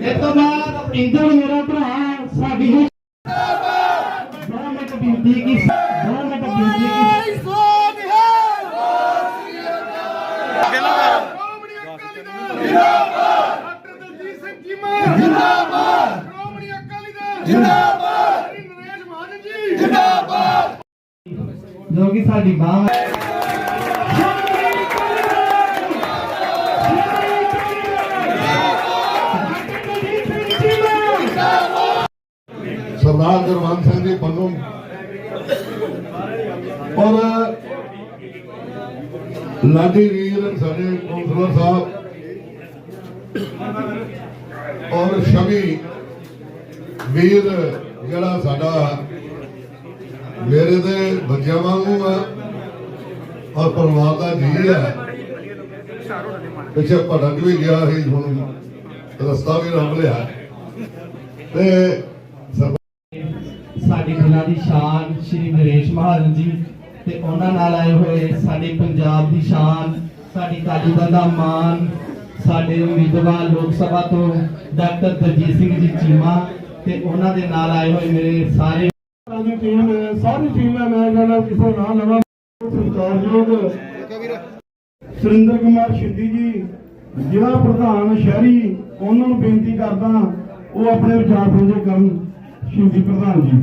ਇਹ ਤੋਂ ਬਾਅਦ ਇੰਦਰ ਮੇਰਾ ਭਰਾ ਸਾਡੀ ਨੂੰ ਦੋ ਮਿੰਟ ਬੇਨਤੀ ਕੀ ਦੋ ਮਿੰਟ ਬੇਨਤੀ ਕੀ ਜਿੰਦਾਬਾਦ। ਜੋ ਕਿ ਸਾਡੀ ਬਾਹ ਸਰਦਾਰ ਗੁਰਵੰਤ ਸਿੰਘ ਜੀ ਵੱਲੋਂ। ਔਰ ਲਾਡੀ ਵੀਰ ਸਾਡੇ ਕੌਂਸਲਰ ਸਾਹਿਬ ਔਰ ਸ਼ਮੀ ਵੀਰ ਜਿਹੜਾ ਸਾਡਾ ਮੇਰੇ ਦੇ ਬੱਚਿਆਂ ਵਾਂਗੂ ਆ ਔਰ ਪਰਿਵਾਰ ਦਾ ਜੀ ਹੈ ਪਿੱਛੇ ਭਟਕ ਵੀ ਗਿਆ ਸੀ, ਹੁਣ ਰਸਤਾ ਵੀ ਰੰਭ ਲਿਆ। ਤੇ ਸਾਡੀ ਜ਼ਿਲ੍ਹਾ ਦੀ ਸ਼ਾਨ ਸ਼੍ਰੀ ਨਰੇਸ਼ ਮਹਾਜਨ ਜੀ ਤੇ ਉਹਨਾਂ ਨਾਲ ਆਏ ਹੋਏ ਸਾਡੇ ਪੰਜਾਬ ਦੀ ਸ਼ਾਨ, ਸਾਡੀ ਕਾਲੀ ਦਾ ਮਾਨ, ਸਾਡੇ ਉਮੀਦਵਾਰ ਲੋਕ ਸਭਾ ਤੋਂ ਡਾਕਟਰ ਦਰਜੀਤ ਸਿੰਘ ਜੀ ਚੀਮਾ ਤੇ ਉਹਨਾਂ ਦੇ ਨਾਲ ਆਏ ਹੋਏ ਮੇਰੇ ਸਾਰੇ ਦੀ ਟੀਮ ਸਾਰੀ ਟੀਮ ਹੈ ਮੈਂ ਕਹਿੰਦਾ ਕਿਸੇ ਨਾ ਲਵਾਂ ਸਤਿਕਾਰਯੋਗ ਸੁਰਿੰਦਰ ਕੁਮਾਰ ਸ਼ਿੰਦੀ ਜੀ, ਜ਼ਿਲ੍ਹਾ ਪ੍ਰਧਾਨ ਸ਼ਹਿਰੀ, ਉਹਨਾਂ ਨੂੰ ਬੇਨਤੀ ਕਰਦਾ, ਉਹ ਆਪਣੇ ਵਿਚਾਰ ਸਾਂਝੇ ਕਰਨ ਸ਼ਿੰਦੀ ਪ੍ਰਧਾਨ ਜੀ।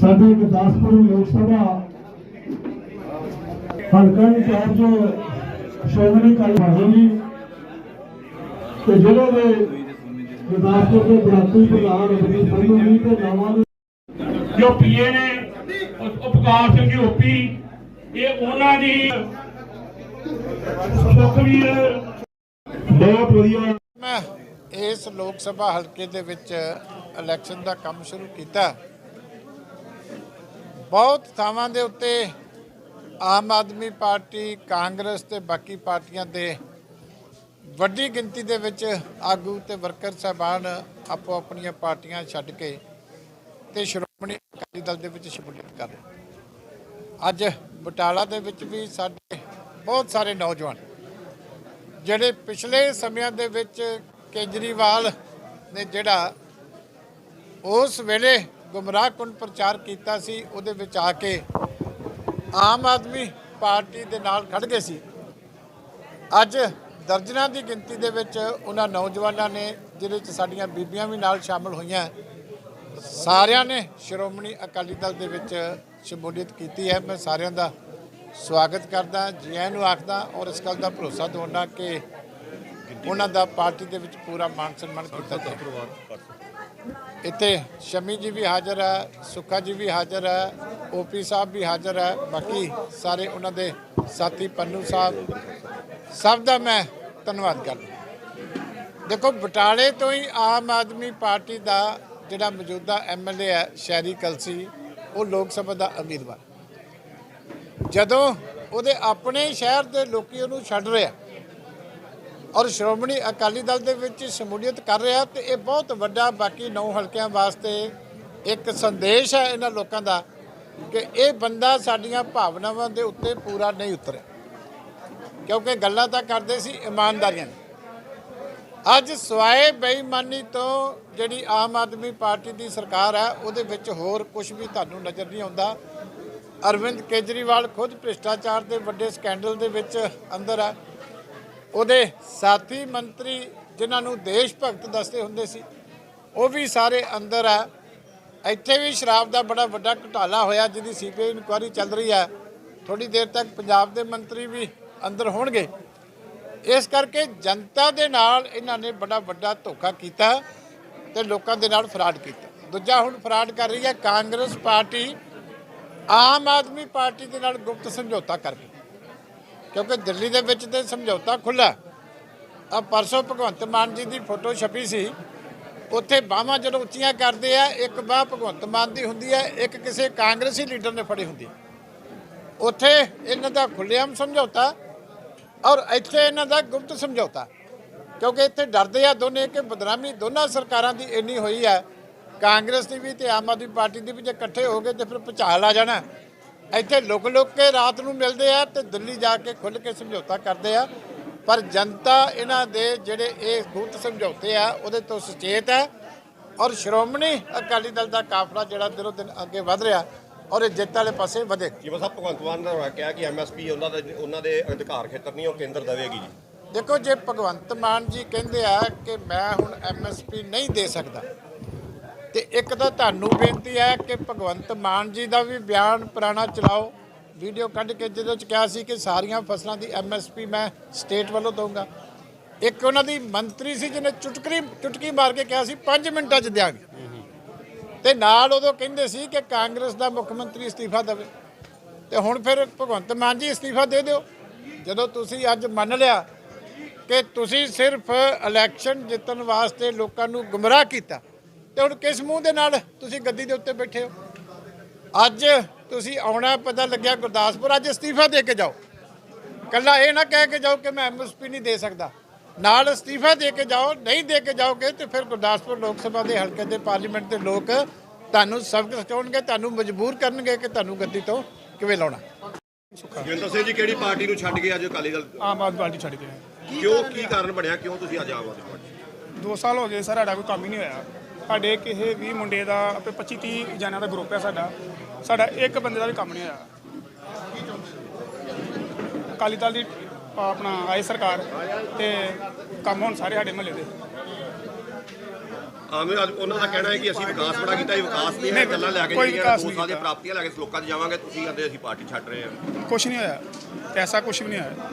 ਸਾਡੇ ਗੁਰਦਾਸਪੁਰ ਲੋਕ ਸਭਾ ਹਲਕਾ ਇੰਚਾਰਜ ਸ਼੍ਰੋਮਣੀ ਅਕਾਲੀ ਜੀ ਤੇ ਜ਼ਿਲ੍ਹੇ ਦੇ ਗੁਰਦਾਸਪੁਰ ਦੇ ਬਲਾਕੀ ਪ੍ਰਧਾਨ ਰਵੀ ਸੰਧੂ ਜੀ ਤੇ ਨਵਾਂ ਜੋ ਪੀਏ ਨੇ ਉਪਕਾਰ ਸਿੰਘ ਜੀ ਇਹ ਉਹਨਾਂ ਦੀ ਸੁਖਵੀਰ ਬਹੁਤ ਵਧੀਆ। ਇਸ ਲੋਕ ਸਭਾ ਹਲਕੇ ਦੇ ਵਿੱਚ ਇਲੈਕਸ਼ਨ ਦਾ ਕੰਮ ਸ਼ੁਰੂ ਕੀਤਾ। ਬਹੁਤ ਥਾਵਾਂ ਦੇ ਉੱਤੇ ਆਮ ਆਦਮੀ ਪਾਰਟੀ, ਕਾਂਗਰਸ ਤੇ ਬਾਕੀ ਪਾਰਟੀਆਂ ਦੇ ਵੱਡੀ ਗਿਣਤੀ ਦੇ ਵਿੱਚ ਆਗੂ ਤੇ ਵਰਕਰ ਸਾਹਿਬਾਨ ਆਪੋ ਆਪਣੀਆਂ ਪਾਰਟੀਆਂ ਛੱਡ ਕੇ ਤੇ ਸ਼੍ਰੋਮਣੀ ਅਕਾਲੀ ਦਲ ਦੇ ਵਿੱਚ ਸ਼ਮੂਲੀਅਤ ਕਰ ਰਹੇ ਅੱਜ ਬਟਾਲਾ ਦੇ ਵਿੱਚ ਵੀ ਸਾਡੇ ਬਹੁਤ ਸਾਰੇ ਨੌਜਵਾਨ, ਜਿਹੜੇ ਪਿਛਲੇ ਸਮਿਆਂ ਦੇ ਵਿੱਚ ਕੇਜਰੀਵਾਲ ਨੇ ਜਿਹੜਾ ਉਸ ਵੇਲੇ ਗੁੰਮਰਾਹਕੁੰਨ ਪ੍ਰਚਾਰ ਕੀਤਾ ਸੀ, ਉਹਦੇ ਵਿੱਚ ਆ ਕੇ ਆਮ ਆਦਮੀ ਪਾਰਟੀ ਦੇ ਨਾਲ ਖੜ ਗਏ ਸੀ। ਅੱਜ ਦਰਜਨਾਂ ਦੀ ਗਿਣਤੀ ਦੇ ਵਿੱਚ ਉਹਨਾਂ ਨੌਜਵਾਨਾਂ ਨੇ, ਜਿਹਦੇ ਵਿੱਚ ਸਾਡੀਆਂ ਬੀਬੀਆਂ ਵੀ ਨਾਲ ਸ਼ਾਮਲ ਹੋਈਆਂ, ਸਾਰਿਆਂ ਨੇ ਸ਼੍ਰੋਮਣੀ ਅਕਾਲੀ ਦਲ ਦੇ ਵਿੱਚ ਸ਼ਮੂਲੀਅਤ ਕੀਤੀ ਹੈ। ਮੈਂ ਸਾਰਿਆਂ ਦਾ ਸਵਾਗਤ ਕਰਦਾ, ਜੀ ਆਇਆਂ ਨੂੰ ਆਖਦਾ ਔਰ ਇਸ ਗੱਲ ਦਾ ਭਰੋਸਾ ਦਿਵਾਉਣਾ ਕਿ ਉਹਨਾਂ ਦਾ ਪਾਰਟੀ ਦੇ ਵਿੱਚ ਪੂਰਾ ਮਾਨ ਸਨਮਾਨ ਕੀਤਾ ਜਾਏ ਇੱਥੇ ਸ਼ਮੀ ਜੀ ਵੀ ਹਾਜ਼ਰ ਹੈ ਸੁੱਖਾ ਜੀ ਵੀ ਹਾਜ਼ਰ ਹੈ ਓਪੀ ਸਾਹਿਬ ਵੀ ਹਾਜ਼ਰ ਹੈ ਬਾਕੀ ਸਾਰੇ ਉਹਨਾਂ ਦੇ ਸਾਥੀ ਪੰਨੂ ਸਾਹਿਬ। ਸਭ ਦਾ ਮੈਂ ਧੰਨਵਾਦ ਕਰਦਾ ਦੇਖੋ ਬਟਾਲੇ ਤੋਂ ਹੀ ਆਮ ਆਦਮੀ ਪਾਰਟੀ ਦਾ ਜਿਹੜਾ ਮੌਜੂਦਾ ਐਮਐਲਏ ਹੈ ਸ਼ਹਿਰੀ ਕਲਸੀ ਉਹ ਲੋਕ ਸਭਾ ਦਾ ਉਮੀਦਵਾਰ। ਜਦੋਂ ਉਹਦੇ ਆਪਣੇ ਸ਼ਹਿਰ ਦੇ ਲੋਕੀ ਉਹਨੂੰ ਛੱਡ ਰਿਹਾ ਔਰ ਸ਼੍ਰੋਮਣੀ ਅਕਾਲੀ ਦਲ ਦੇ ਵਿੱਚ ਸ਼ਮੂਲੀਅਤ ਕਰ ਰਿਹਾ ਤੇ ਇਹ ਬਹੁਤ ਵੱਡਾ, ਬਾਕੀ ਨੌ ਹਲਕਿਆਂ ਵਾਸਤੇ ਇੱਕ ਸੰਦੇਸ਼ ਹੈ ਇਹਨਾਂ ਲੋਕਾਂ ਦਾ ਕਿ ਇਹ ਬੰਦਾ ਸਾਡੀਆਂ ਭਾਵਨਾਵਾਂ ਦੇ ਉੱਤੇ ਪੂਰਾ ਨਹੀਂ ਉਤਰਿਆ ਕਿਉਂਕਿ ਗੱਲਾਂ ਤਾਂ ਕਰਦੇ ਸੀ ਇਮਾਨਦਾਰੀਆਂ ਅੱਜ ਸਵਾਏ ਬੇਈਮਾਨੀ ਤੋਂ ਜਿਹੜੀ ਆਮ ਆਦਮੀ ਪਾਰਟੀ ਦੀ ਸਰਕਾਰ ਹੈ, ਉਹਦੇ ਵਿੱਚ ਹੋਰ ਕੁਝ ਵੀ ਤੁਹਾਨੂੰ ਨਜ਼ਰ ਨਹੀਂ ਆਉਂਦਾ। ਅਰਵਿੰਦ ਕੇਜਰੀਵਾਲ ਖੁਦ ਭ੍ਰਿਸ਼ਟਾਚਾਰ ਦੇ ਵੱਡੇ ਸਕੈਂਡਲ ਦੇ ਵਿੱਚ ਅੰਦਰ ਹੈ। ਉਹਦੇ ਸਾਥੀ ਮੰਤਰੀ ਜਿਨ੍ਹਾਂ ਨੂੰ ਦੇਸ਼ ਭਗਤ ਦੱਸਦੇ ਹੁੰਦੇ ਸੀ, ਉਹ ਵੀ ਸਾਰੇ ਅੰਦਰ ਆ। ਇੱਥੇ ਵੀ ਸ਼ਰਾਬ ਦਾ ਬੜਾ ਵੱਡਾ ਘੁਟਾਲਾ ਹੋਇਆ, ਜਿਹਦੀ ਸੀਬੀਆਈ ਇਨਕੁਆਇਰੀ ਚੱਲ ਰਹੀ ਹੈ ਥੋੜੀ ਦੇਰ ਤੱਕ ਪੰਜਾਬ ਦੇ ਮੰਤਰੀ ਵੀ ਅੰਦਰ ਹੋਣਗੇ। ਇਸ ਕਰਕੇ ਜਨਤਾ ਦੇ ਨਾਲ ਇਹਨਾਂ ਨੇ ਬੜਾ ਵੱਡਾ ਧੋਖਾ ਕੀਤਾ ਤੇ ਲੋਕਾਂ ਦੇ ਨਾਲ ਫਰਾਡ ਕੀਤਾ। ਦੂਜਾ ਹੁਣ ਫਰਾਡ ਕਰ ਰਹੀ ਹੈ, ਕਾਂਗਰਸ ਪਾਰਟੀ ਆਮ ਆਦਮੀ ਪਾਰਟੀ ਦੇ ਨਾਲ ਗੁਪਤ ਸਮਝੌਤਾ ਕਰਕੇ। ਕਿਉਂਕਿ ਦਿੱਲੀ ਦੇ ਵਿੱਚ ਤੇ ਸਮਝੌਤਾ ਖੁੱਲਾ ਆ ਪਰਸੋਂ ਭਗਵੰਤ ਮਾਨ ਜੀ ਦੀ ਫੋਟੋ ਛਪੀ ਸੀ। ਉੱਥੇ ਬਾਹਾਂ ਜਦੋਂ ਉੱਚੀਆਂ ਕਰਦੇ ਆ, ਇੱਕ ਬਾਹ ਭਗਵੰਤ ਮਾਨ ਦੀ ਹੁੰਦੀ ਹੈ, ਇੱਕ ਕਿਸੇ ਕਾਂਗਰਸੀ ਲੀਡਰ ਨੇ ਫੜੀ ਹੁੰਦੀ ਉੱਥੇ ਇਹਨਾਂ ਦਾ ਖੁੱਲ੍ਹੇਆਮ ਸਮਝੌਤਾ ਔਰ ਇੱਥੇ ਇਹਨਾਂ ਦਾ ਗੁਪਤ ਸਮਝੌਤਾ। ਕਿਉਂਕਿ ਇੱਥੇ ਡਰਦੇ ਆ ਦੋਨੇ ਕਿ ਬਦਨਾਮੀ ਦੋਨਾਂ ਸਰਕਾਰਾਂ ਦੀ ਇੰਨੀ ਹੋਈ ਹੈ। ਕਾਂਗਰਸ ਦੀ ਵੀ ਤੇ ਆਮ ਆਦਮੀ ਪਾਰਟੀ ਦੀ ਵੀ ਜੇ ਇਕੱਠੇ ਹੋ ਗਏ ਤੇ ਫਿਰ ਭੁਚਾਲ ਆ ਜਾਣਾ। ਇੱਥੇ ਲੁਕ ਲੁਕ ਕੇ ਰਾਤ ਨੂੰ ਮਿਲਦੇ ਆ ਤੇ ਦਿੱਲੀ ਜਾ ਕੇ ਖੁੱਲ ਕੇ ਸਮਝੌਤਾ ਕਰਦੇ ਆ। ਪਰ ਜਨਤਾ ਇਹਨਾਂ ਦੇ ਜਿਹੜੇ ਇਹ ਗੁੱਟ ਸਮਝੌਤੇ ਆ ਉਹਦੇ ਤੋਂ ਸੁਚੇਤ ਹੈ ਔਰ ਸ਼੍ਰੋਮਣੀ ਅਕਾਲੀ ਦਲ ਦਾ ਕਾਫਲਾ ਜਿਹੜਾ ਦਿਨੋਂ ਦਿਨ ਅੱਗੇ ਵਧ ਰਿਹਾ ਔਰ ਇਹ ਜਿੱਤ ਵਾਲੇ ਪਾਸੇ ਵਧੇ। ਜਿਵੇਂ ਸਾਹਿਬ ਭਗਵੰਤ ਮਾਨ ਨੇ ਕਿਹਾ ਕਿ ਐਮਐਸਪੀ ਉਹਨਾਂ ਦੇ ਉਹਨਾਂ ਦੇ ਅਧਿਕਾਰ ਖੇਤਰ ਨਹੀਂ ਉਹ ਕੇਂਦਰ ਦੇਵੇਗੀ ਜੀ। ਦੇਖੋ ਜੇ ਭਗਵੰਤ ਮਾਨ ਜੀ ਕਹਿੰਦੇ ਆ ਕਿ ਮੈਂ ਹੁਣ ਐਮਐਸਪੀ ਨਹੀਂ ਦੇ ਸਕਦਾ ਤੇ ਇੱਕ ਤਾਂ ਤੁਹਾਨੂੰ ਬੇਨਤੀ ਹੈ ਕਿ ਭਗਵੰਤ ਮਾਨ ਜੀ ਦਾ ਵੀ ਬਿਆਨ ਪੁਰਾਣਾ ਚਲਾਓ। ਵੀਡੀਓ ਕੱਢ ਕੇ ਜਿਹਦੇ ਵਿੱਚ ਕਿਹਾ ਸੀ ਕਿ ਸਾਰੀਆਂ ਫਸਲਾਂ ਦੀ ਐਮਐਸਪੀ ਮੈਂ ਸਟੇਟ ਵੱਲੋਂ ਦਊਂਗਾ। ਇੱਕ ਉਹਨਾਂ ਦੀ ਮੰਤਰੀ ਸੀ ਜਿਹਨੇ ਚੁਟਕਰੀ ਚੁਟਕੀ ਮਾਰ ਕੇ ਕਿਹਾ ਸੀ 5 ਮਿੰਟਾਂ 'ਚ ਦਿਆਂਗੇ। ਤੇ ਨਾਲ ਉਦੋਂ ਕਹਿੰਦੇ ਸੀ ਕਿ ਕਾਂਗਰਸ ਦਾ ਮੁੱਖ ਮੰਤਰੀ ਅਸਤੀਫਾ ਦੇਵੇ। ਤੇ ਹੁਣ ਫਿਰ ਭਗਵੰਤ ਮਾਨ ਜੀ ਅਸਤੀਫਾ ਦੇ ਦਿਓ। ਜਦੋਂ ਤੁਸੀਂ ਅੱਜ ਮੰਨ ਲਿਆ ਕਿ ਤੁਸੀਂ ਸਿਰਫ ਇਲੈਕਸ਼ਨ ਜਿੱਤਣ ਵਾਸਤੇ ਲੋਕਾਂ ਨੂੰ ਗੁੰਮਰਾਹ ਕੀਤਾ ਤੇ ਹੁਣ ਕਿਸ ਮੂੰਹ ਦੇ ਨਾਲ ਤੁਸੀਂ ਗੱਦੀ ਦੇ ਉੱਤੇ ਬੈਠੇ ਹੋ? ਅੱਜ ਤੁਸੀਂ ਆਉਣਾ ਪਤਾ ਲੱਗਿਆ ਗੁਰਦਾਸਪੁਰ ਅੱਜ ਅਸਤੀਫਾ ਦੇ ਕੇ ਜਾਓ। ਕੱਲਾ ਇਹ ਨਾ ਕਹਿ ਕੇ ਜਾਓ ਕਿ ਮੈਂ ਐਮਐਸਪੀ ਨਹੀਂ ਦੇ ਸਕਦਾ। ਨਾਲ ਅਸਤੀਫਾ ਦੇ ਕੇ ਜਾਓ ਨਹੀਂ ਦੇ ਕੇ ਜਾਓਗੇ ਤੇ ਫਿਰ ਗੁਰਦਾਸਪੁਰ ਲੋਕ ਸਭਾ ਦੇ ਹਲਕੇ ਦੇ ਪਾਰਲੀਮੈਂਟ ਦੇ ਲੋਕ ਤੁਹਾਨੂੰ ਸਬਕ ਸਿਖਾਉਣਗੇ ਤੁਹਾਨੂੰ ਮਜਬੂਰ ਕਰਨਗੇ ਕਿ ਤੁਹਾਨੂੰ ਗੱਦੀ ਤੋਂ ਕਿਵੇਂ ਲਾਉਣਾ। ਜਗਿੰਦਰ ਸਿੰਘ ਜੀ ਕਿਹੜੀ ਪਾਰਟੀ ਨੂੰ ਛੱਡ ਕੇ ਅੱਜ ਅਕਾਲੀ ਦਲ? ਆਮ ਆਦਮੀ ਪਾਰਟੀ ਛੱਡ ਕੇ। ਕਿਉਂ ਕੀ ਕਾਰਨ ਬਣਿਆ? ਕਿਉਂ ਤੁਸੀਂ ਅੱਜ ਆਮ ਆਦਮੀ ਪਾਰਟੀ ਦੋ ਸਾਲ ਹੋ ਗਏ ਸਰ ਸਾਡਾ ਕੋਈ ਕੰਮ ਹੀ ਨਹੀਂ ਹੋਇਆ। ਸਾਡੇ ਕਿਸੇ ਵੀ ਮੁੰਡੇ ਦਾ ਆਪੇ 25 30 ਜਣਿਆਂ ਦਾ ਗਰੁੱਪ ਹੈ ਸਾਡਾ। ਸਾਡਾ ਇੱਕ ਬੰਦੇ ਦਾ ਵੀ ਕੰਮ ਨਹੀਂ ਹੋਇਆ। ਅਕਾਲੀ ਦਲ ਦੀ ਆਪਣਾ ਆਈ ਸਰਕਾਰ ਤੇ ਕੰਮ ਹੁਣ ਸਾਰੇ ਸਾਡੇ ਮਹੱਲੇ ਦੇ। ਆਮ ਅੱਜ ਉਹਨਾਂ ਦਾ ਕਹਿਣਾ ਹੈ ਕਿ ਅਸੀਂ ਵਿਕਾਸ ਬੜਾ ਕੀਤਾ ਇਹ ਵਿਕਾਸ ਦੀਆਂ ਨਹੀਂ, ਗੱਲਾਂ ਲੈ ਕੇ ਜਿਹੜੀਆਂ ਦੋ ਸਾਲ ਦੀਆਂ। ਪ੍ਰਾਪਤੀਆਂ ਲੈ ਕੇ ਲੋਕਾਂ 'ਚ ਜਾਵਾਂਗੇ ਤੁਸੀਂ ਕਹਿੰਦੇ ਅਸੀਂ ਪਾਰਟੀ ਛੱਡ ਰਹੇ ਹਾਂ। ਕੁਝ ਨਹੀਂ ਹੋਇਆ। ਐਸਾ ਕੁਝ ਵੀ ਨਹੀਂ ਹੋਇਆ।